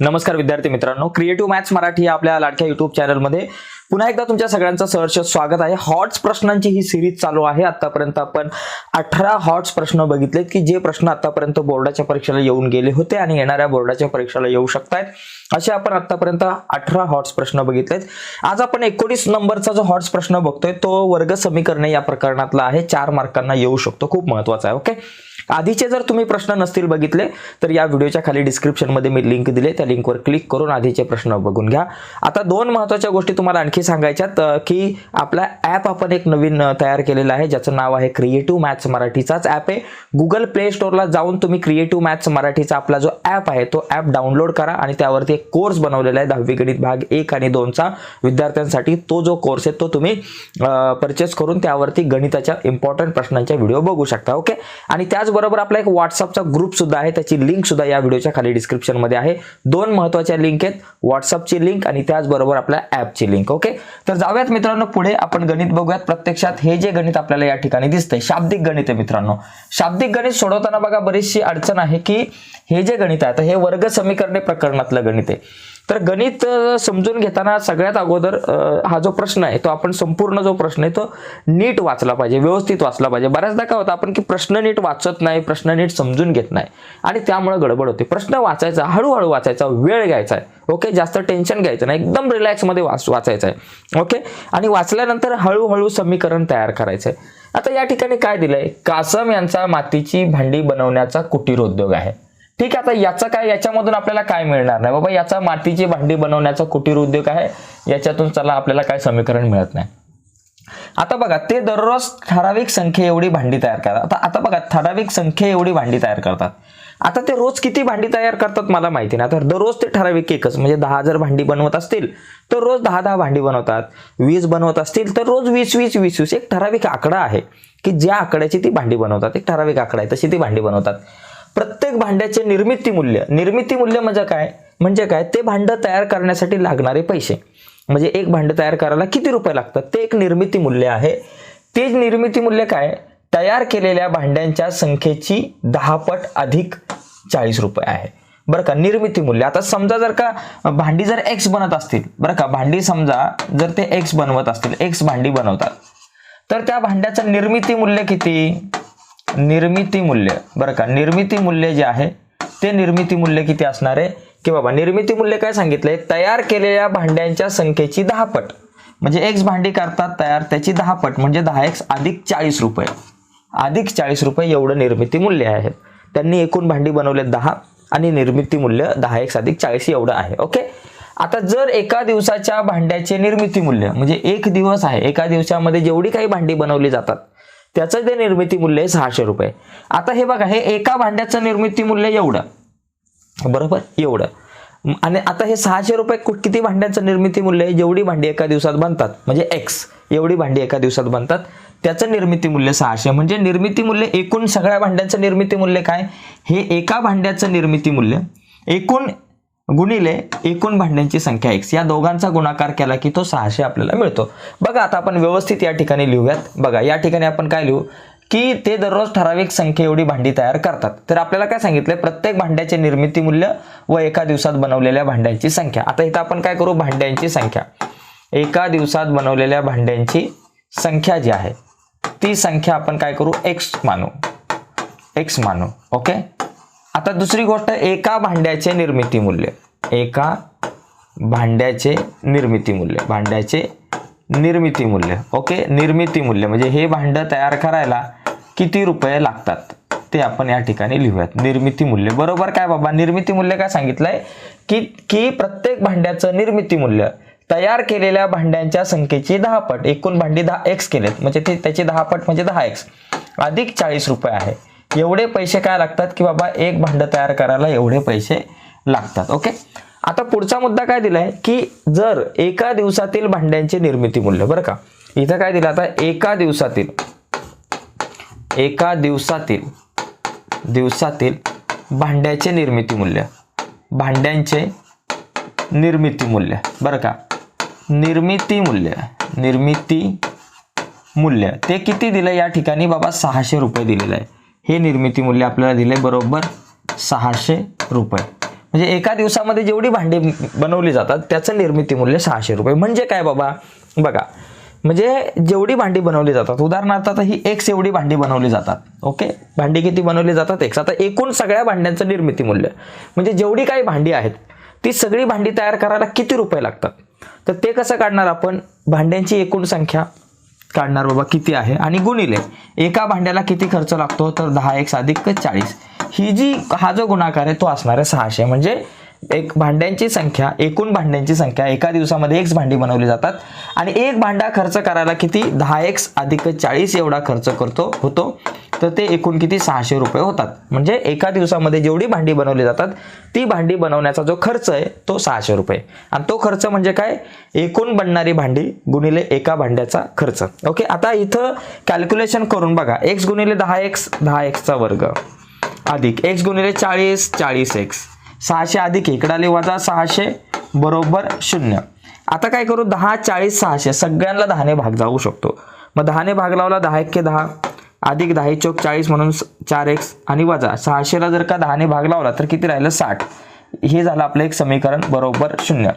नमस्कार विद्यार्थी मित्रांनो. क्रिएटिव्ह मॅथ्स मराठी आपल्या लाडक्या युट्यूब चॅनलमध्ये पुन्हा एकदा तुमच्या सगळ्यांचं सहर्ष स्वागत आहे. हॉट्स प्रश्नांची ही सिरीज चालू आहे. आतापर्यंत आपण अठरा हॉट्स प्रश्न बघितलेत की जे प्रश्न आतापर्यंत बोर्डाच्या परीक्षेला येऊन गेले होते आणि येणाऱ्या बोर्डाच्या परीक्षेला येऊ शकतायत. असे आपण आतापर्यंत अठरा हॉट्स प्रश्न बघितलेत. आज आपण एकोणीस नंबरचा जो हॉट्स प्रश्न बघतोय तो वर्ग समीकरणे या प्रकरणातला आहे. चार मार्कांना येऊ शकतो. खूप महत्त्वाचा आहे ओके आधीचे जर तुम्ही प्रश्न नसतील बघितले तर या व्हिडिओच्या खाली डिस्क्रिप्शनमध्ये मी लिंक दिले. त्या लिंकवर क्लिक करून आधीचे प्रश्न बघून घ्या. आता दोन महत्त्वाच्या गोष्टी तुम्हाला आणखी सांगायच्यात की आपला ॲप आपण एक नवीन तयार केलेला आहे ज्याचं नाव आहे क्रिएटिव्ह मॅथ्स मराठीचाच ॲप आहे. गुगल प्ले स्टोअरला जाऊन तुम्ही क्रिएटिव्ह मॅथ्स मराठीचा आपला जो ॲप आहे तो ॲप डाउनलोड करा आणि त्यावरती एक कोर्स बनवलेला आहे दहावी गणित भाग एक आणि दोनचा विद्यार्थ्यांसाठी तो जो कोर्स आहे तो तुम्ही परचेस करून त्यावरती गणिताच्या इम्पॉर्टंट प्रश्नांच्या व्हिडिओ बघू शकता ओके आणि त्याचबरोबर आपला एक व्हॉट्सअपचा ग्रुप सुद्धा आहे. त्याची लिंक सुद्धा या व्हिडिओच्या खाली डिस्क्रिप्शनमध्ये आहे. दोन महत्त्वाच्या लिंक आहेत. व्हॉट्सअपची लिंक आणि त्याचबरोबर आपल्या ॲपची लिंक ओके तर जाऊयात मित्रांनो पुढे आपण गणित बघूयात. प्रत्यक्षात हे जे गणित आपल्याला या ठिकाणी दिसतंय शाब्दिक गणित आहे मित्रांनो. शाब्दिक गणित सोडवताना बघा बरीचशी अडचण आहे की हे जे गणित आहे तर हे वर्ग समीकरणे प्रकरणातलं गणित आहे. तर गणित समजून घेताना सगळ्यात अगोदर हा जो प्रश्न आहे तो आपण संपूर्ण जो प्रश्न आहे तो नीट वाचला पाहिजे व्यवस्थित वाचला पाहिजे. बऱ्याचदा काय होतं आपण की प्रश्न नीट वाचत नाही प्रश्न नीट समजून घेत नाही. आणि त्यामुळे गडबड होते. प्रश्न वाचायचा हळूहळू वाचायचा वेळ घ्यायचा आहे. ओके? जास्त टेन्शन घ्यायचं नाही. एकदम रिलॅक्समध्ये वाच वाचायचं आहे. ओके? आणि वाचल्यानंतर हळूहळू समीकरण तयार करायचं आहे. आता या ठिकाणी काय दिलंय? कासम यांचा मातीची भांडी बनवण्याचा कुटीर उद्योग आहे. ठीक आहे आता याचं काय याच्यामधून आपल्याला काय मिळणार नाही? बाबा याचा मातीची भांडी बनवण्याचा कुटीर उद्योग आहे. याच्यातून चला आपल्याला काय समीकरण मिळत नाही. आता बघा ते दररोज ठराविक संख्ये एवढी भांडी तयार करतात. आता आता बघा ठराविक संख्ये एवढी भांडी तयार करतात. आता ते रोज किती भांडी तयार करतात मला माहिती नाही. तर दररोज ते ठराविक एकच म्हणजे दहा जर भांडी बनवत असतील तर रोज दहा दहा भांडी बनवतात. वीस बनवत असतील तर रोज वीस वीस वीस वीस. एक ठराविक आकडा आहे की ज्या आकड्याची ती भांडी बनवतात. एक ठराविक आकडा आहे तशी ती भांडी बनवतात. प्रत्येक भांड्याचे निर्मिती मूल्य. निर्मिती मूल्य म्हणजे काय? म्हणजे काय? ते भांडं तयार करण्यासाठी लागणारे पैसे. म्हणजे एक भांडं तयार करायला किती रुपये लागतात? ते एक निर्मिती मूल्य आहे. ते निर्मिती मूल्य काय? तयार केलेल्या भांड्यांच्या संख्येची दहा पट अधिक चाळीस रुपये आहे. बरं का? निर्मिती मूल्य. आता समजा जर का भांडी जर एक्स बनत असतील बरं का? भांडी समजा जर ते एक्स बनवत असतील एक्स भांडी बनवतात तर त्या भांड्याचं निर्मिती मूल्य किती? निर्मिती मूल्य. बरं का निर्मिती मूल्य जे आहे ते निर्मिती मूल्य किती असणार आहे? की बाबा निर्मिती मूल्य काय सांगितलंय? तयार केलेल्या भांड्यांच्या संख्येची दहा पट म्हणजे एक्स भांडी करतात तयार त्याची दहा पट म्हणजे दहा एक्स अधिक चाळीस रुपये. अधिक चाळीस रुपये एवढं निर्मिती मूल्य आहे. त्यांनी एकूण भांडी बनवले दहा आणि निर्मिती मूल्य दहा एक्स अधिक चाळीस एवढं आहे. ओके? आता जर एका दिवसाच्या भांड्याचे निर्मिती मूल्य म्हणजे एक दिवस आहे एका दिवसामध्ये जेवढी काही भांडी बनवली जातात त्याचं ते निर्मिती मूल्य आहे सहाशे रुपये. आता हे बघा हे एका भांड्याचं निर्मिती मूल्य एवढं. बरोबर? एवढं. आणि आता हे सहाशे रुपये किती भांड्यांचं निर्मिती मूल्य आहे? जेवढी भांडी एका दिवसात बनतात. म्हणजे एक्स एवढी भांडी एका दिवसात बनतात. त्याचं निर्मिती मूल्य सहाशे. म्हणजे निर्मिती मूल्य एकूण सगळ्या भांड्यांचं निर्मिती मूल्य काय? हे एका भांड्याचं निर्मिती मूल्य एकूण गुणिले एकूण भांड्यांची संख्या एक्स या दोघांचा गुणाकार केला की तो सहाशे आपल्याला मिळतो. बघा आता आपण व्यवस्थित या ठिकाणी लिहूयात. बघा या ठिकाणी आपण काय लिहू? की ते दररोज ठराविक संख्ये एवढी भांडी तयार करतात. तर आपल्याला काय सांगितलंय? प्रत्येक भांड्याचे निर्मिती मूल्य व एका दिवसात बनवलेल्या भांड्यांची संख्या. आता इथं आपण काय करू? भांड्यांची संख्या. एका दिवसात बनवलेल्या भांड्यांची संख्या जी आहे ती संख्या आपण काय करू? एक्स मानू. एक्स मानू. ओके आता दुसरी गोष्ट एका भांड्याचे निर्मिती मूल्य. एका भांड्याचे निर्मिती मूल्य. भांड्याचे निर्मिती मूल्य. ओके? निर्मिती मूल्य. म्हणजे हे भांडं तयार करायला किती रुपये लागतात? ते आपण या ठिकाणी लिहूयात. निर्मिती मूल्य. बरोबर काय बाबा? निर्मिती मूल्य काय सांगितलंय? की की प्रत्येक भांड्याचं निर्मिती मूल्य तयार केलेल्या भांड्यांच्या संख्येची दहा पट एकूण भांडी दहा एक्स केलेत. म्हणजे ते त्याचे दहा पट म्हणजे दहा एक्स अधिक चाळीस रुपये आहे. एवढे पैसे काय लागतात की बाबा एक भांडं तयार करायला एवढे पैसे लागतात ओके आता पुढचा मुद्दा काय दिलाय की जर एका दिवसातील भांड्यांचे निर्मिती मूल्य बरं का? इथं काय दिलं आता एका दिवसातील एका दिवसातील दिवसातील भांड्याचे निर्मिती मूल्य भांड्यांचे निर्मिती मूल्य बरं का? निर्मिती मूल्य निर्मिती मूल्य ते किती दिलं या ठिकाणी बाबा सहाशे रुपये दिलेलं आहे. हे निर्मिती मूल्य आपल्याला दिले बरोबर सहाशे रुपये. म्हणजे एका दिवसामध्ये जेवढी भांडी बनवली जातात त्याचं निर्मिती मूल्य सहाशे रुपये. म्हणजे काय बाबा? बघा म्हणजे जेवढी भांडी बनवली जातात उदाहरणार्थ आता ही एक्स एवढी भांडी बनवली जातात ओके? भांडी किती बनवली जातात एक्स आता एकूण सगळ्या भांड्यांचं निर्मिती मूल्य. म्हणजे जेवढी काही भांडी आहेत ती सगळी भांडी तयार करायला किती रुपये लागतात? तर ते कसं काढणार आपण? भांड्यांची एकूण संख्या काढणार बाबा किती आहे? आणि गुणिले एका भांड्याला किती खर्च लागतो? तर दहा एक अधिक चाळीस. ही जी हा जो गुणाकार आहे तो असणार आहे सहाशे. म्हणजे एक भांड्यांची संख्या एकूण भांड्यांची संख्या एका दिवसामध्ये एक भांडी बनवली जातात. आणि एक भांडा खर्च करायला किती? दहा एक्स अधिक चाळीस एवढा खर्च करतो होतो. तर ते एकूण किती? सहाशे रुपये होतात. म्हणजे एका दिवसामध्ये जेवढी भांडी बनवली जातात ती भांडी बनवण्याचा जो खर्च आहे तो सहाशे रुपये. आणि तो खर्च म्हणजे काय? एकूण बनणारी भांडी गुणिले एका भांड्याचा खर्च. ओके? आता इथं कॅल्क्युलेशन करून बघा. एक्स गुणिले दहा एक्स दहा एक्सचा वर्ग. अधिक. एक्स गुणिले चाळीस चाळीस एक्स सहाशे अधिक इकडाले वजा सहाशे बरोबर शून्य. आता काय करू? दहा चाळीस सहाशे. सगळ्यांना दहाने भाग जाऊ शकतो. मग दहाने भाग लावला दहा एक के दहा. अधिक दहा चौक चाळीस म्हणून चार एक्स आणि वजा सहाशेला जर का दहाने भाग लावला तर किती राहिलं? साठ. हे झालं आपलं एक समीकरण बरोबर शून्य.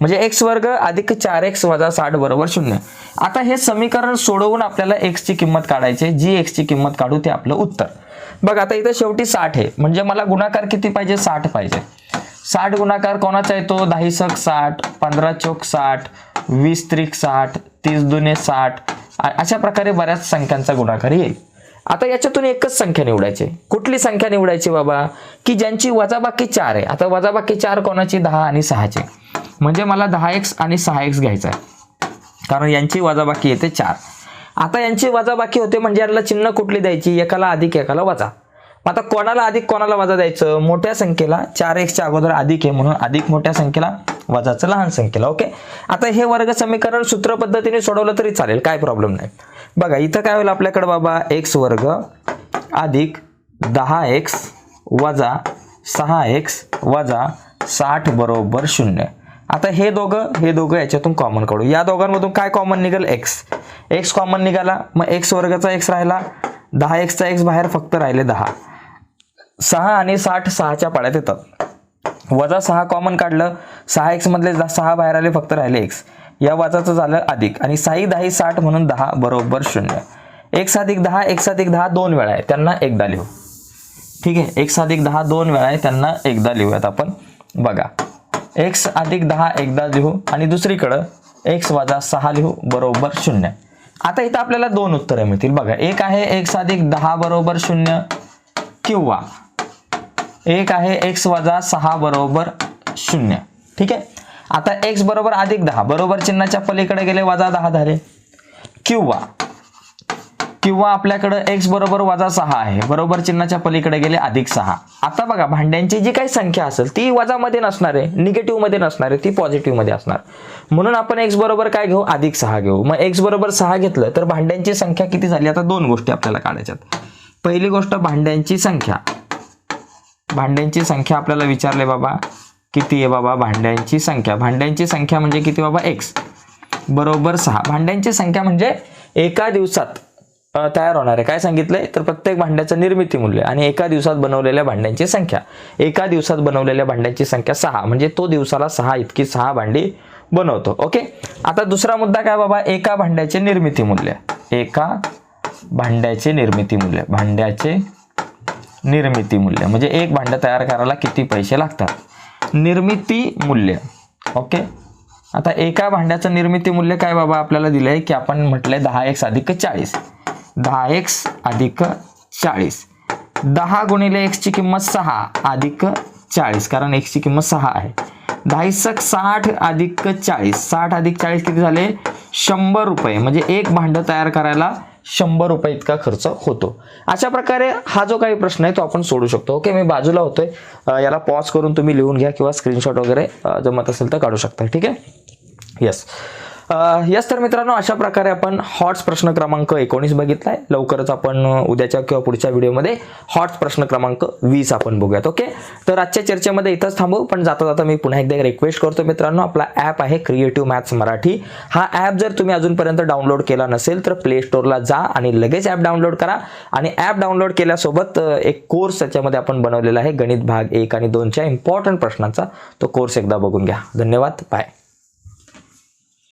म्हणजे एक्स वर्ग अधिक चार एक्स वजा साठ बरोबर शून्य. आता हे समीकरण सोडवून आपल्याला एक्सची किंमत काढायची जी एक्सची किंमत काढू ते आपलं उत्तर. बघ आता इथं शेवटी साठ आहे. म्हणजे मला गुणाकार किती पाहिजे? साठ पाहिजे. साठ गुणाकार कोणाचा येतो? दहा सक साठ पंधरा चौक साठ वीस त्रिक साठ तीस दुने साठ. अशा प्रकारे बऱ्याच संख्यांचा गुणाकार येईल. आता याच्यातून एकच संख्या निवडायची. कुठली संख्या निवडायची बाबा? की ज्यांची वजाबाकी चार आहे. आता वजाबाकी चार कोणाची? दहा आणि सहाची. म्हणजे मला दहा एक्स आणि सहा एक्स घ्यायचा आहे. कारण यांची वजाबाकी येते चार. आता यांची वजाबाकी होते म्हणजे याला चिन्ह कुठली द्यायची? एकाला अधिक एकाला वजा. आता कोणाला अधिक कोणाला वजा द्यायचं? मोठ्या संख्येला चार एक्सच्या अगोदर अधिक आहे म्हणून अधिक मोठ्या संख्येला वजाचं लहान संख्येला. ओके? आता हे वर्ग समीकरण सूत्र पद्धतीने सोडवलं तरी चालेल. काय प्रॉब्लेम नाही. बघा इथं काय होईल आपल्याकडे बाबा? एक्स वर्ग अधिक दहा एक्स वजा सहा एक्स वजा साठ बरोबर शून्य. आता हे दोघं हे दोघं याच्यातून कॉमन काढू. या दोघांमधून काय कॉमन निघाल? एक्स एक्स कॉमन निघाला मग एक्स वर्गाचा एक्स राहिला. दहा एक्सचा एक्स बाहेर फक्त राहिले दहा. सहा आणि साठ सहाच्या पाड्यात येतात. वजा सहा कॉमन काढलं सहा एक्समधले सहा बाहेर आले फक्त राहिले एक्स या वजाचं झालं अधिक. आणि साई दहा साठ म्हणून दहा बरोबर शून्य. एक साधिक दहा एक साधिक दहा दोन वेळा आहे. त्यांना एकदा लिहू. ठीक आहे? एक साधिक दहा दोन वेळा आहे. त्यांना एकदा लिहूयात आपण. बघा. एक्स अधिक दहा एकदा लिहू. आणि दुसरीकडं एक्स वजा सहा लिहू. बरोबर शून्य. आता इथं आपल्याला दोन उत्तरं मिळतील. बघा. एक आहे एक्स अधिक दहा बरोबर शून्य किंवा एक आहे एक्स वजा सहा बरोबर शून्य. ठीक आहे? आता एक्स बरोबर अधिक दहा बरोबर चिन्हाच्या पलीकडे गेले वजा दहा झाले. किंवा किंवा आपल्याकडं एक्स बरोबर वजा सहा आहे बरोबर चिन्हाच्या पलीकडे गेले अधिक सहा. आता बघा भांड्यांची जी काही संख्या असेल ती वजामध्ये नसणार आहे निगेटिव्हमध्ये नसणार आहे ती पॉझिटिव्हमध्ये असणार. म्हणून आपण एक्स बरोबर काय घेऊ? अधिक सहा घेऊ. मग एक्स बरोबर सहा घेतलं तर भांड्यांची संख्या किती झाली? आता दोन गोष्टी आपल्याला काढायच्यात. पहिली गोष्ट भांड्यांची संख्या. भांड्यांची संख्या आपल्याला विचारले बाबा किती आहे बाबा? भांड्यांची संख्या. भांड्यांची संख्या म्हणजे किती बाबा? एक्स बरोबर सहा. भांड्यांची संख्या म्हणजे एका दिवसात तयार होणार आहे. काय सांगितलंय? तर प्रत्येक भांड्याचं निर्मिती मूल्य आणि एका दिवसात बनवलेल्या भांड्यांची संख्या. एका दिवसात बनवलेल्या भांड्यांची संख्या सहा. म्हणजे तो दिवसाला सहा इतकी सहा भांडी बनवतो. ओके? आता दुसरा मुद्दा काय बाबा? एका भांड्याचे निर्मिती मूल्य. एका भांड्याचे निर्मिती मूल्य. भांड्याचे निर्मिती मूल्य. म्हणजे एक भांडं तयार करायला किती पैसे लागतात? निर्मिती मूल्य. ओके? आता एका भांड्याचं निर्मिती मूल्य काय बाबा आपल्याला दिलंय? की आपण म्हटलंय दहा एक्स अधिक चाळीस. दहा एक्स अधिक चाळीस. दहा गुणिले एक्सची किंमत सहा अधिक चाळीस कारण एक्सची किंमत सहा आहे. दहा सक साठ अधिक चाळीस. साठ अधिक चाळीस किती झाले? शंभर रुपये. म्हणजे एक भांडं तयार करायला शंभर रुपये इतका खर्च होतो. अशा प्रकारे हा जो काही प्रश्न आहे तो आपण सोडू शकतो. ओके मी बाजूला होतोय. याला पॉज करून तुम्ही लिहून घ्या किंवा स्क्रीनशॉट वगैरे जमत असेल तर काढू शकता. ठीक आहे? येस यस तर मित्रांनो अशा प्रकारे आपण हॉट्स प्रश्न क्रमांक एकोणीस बघितलाय. लवकरच आपण उद्याच्या किंवा पुढच्या व्हिडिओमध्ये हॉट्स प्रश्न क्रमांक वीस आपण बघूयात ओके तर आजच्या चर्चेमध्ये इथंच थांबू. पण जाता जाता मी पुन्हा एकदा रिक्वेस्ट करतो मित्रांनो आपला ॲप आहे क्रिएटिव्ह मॅथ्स मराठी. हा ॲप जर तुम्ही अजूनपर्यंत डाउनलोड केला नसेल तर प्ले स्टोअरला जा आणि लगेच ॲप डाउनलोड करा. आणि ॲप डाउनलोड केल्यासोबत एक कोर्स त्याच्यामध्ये आपण बनवलेला आहे गणित भाग एक आणि दोनच्या इम्पॉर्टंट प्रश्नांचा. तो कोर्स एकदा बघून घ्या. धन्यवाद. बाय